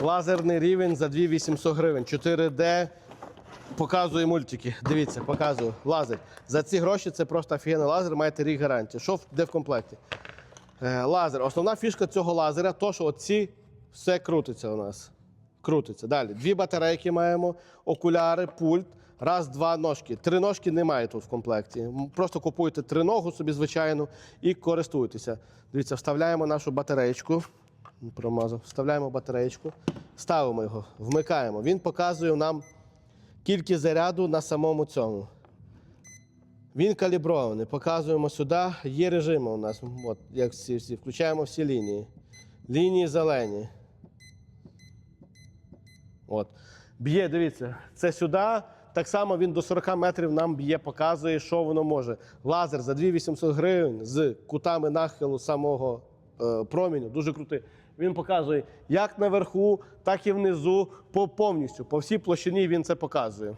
Лазерний рівень за 2800 гривень. 4D. Показує мультики. Дивіться, показую. Лазер. За ці гроші це просто офігенний лазер, маєте рік гарантії. Що де в комплекті? Е, лазер. Основна фішка цього лазера то, що оці все крутиться у нас. Крутиться. Далі. Дві батарейки маємо, окуляри, пульт. Раз, два ножки. Три ножки немає тут в комплекті. Просто купуєте триногу собі, звичайну, і користуєтеся. Дивіться, вставляємо нашу батареєчку. Промазав. Вставляємо батареєчку, ставимо його, вмикаємо. Він показує нам кількість заряду на самому цьому. Він калібрований. Показуємо сюди. Є режими у нас. От, як всі, всі. Включаємо всі лінії. Лінії зелені. От. Б'є, дивіться, це сюди. Так само він до 40 метрів нам б'є, показує, що воно може. Лазер за 2800 гривень з кутами нахилу самого е, проміню. Дуже крутий. Він показує як наверху, так і внизу, по повністю. По всій площині він це показує.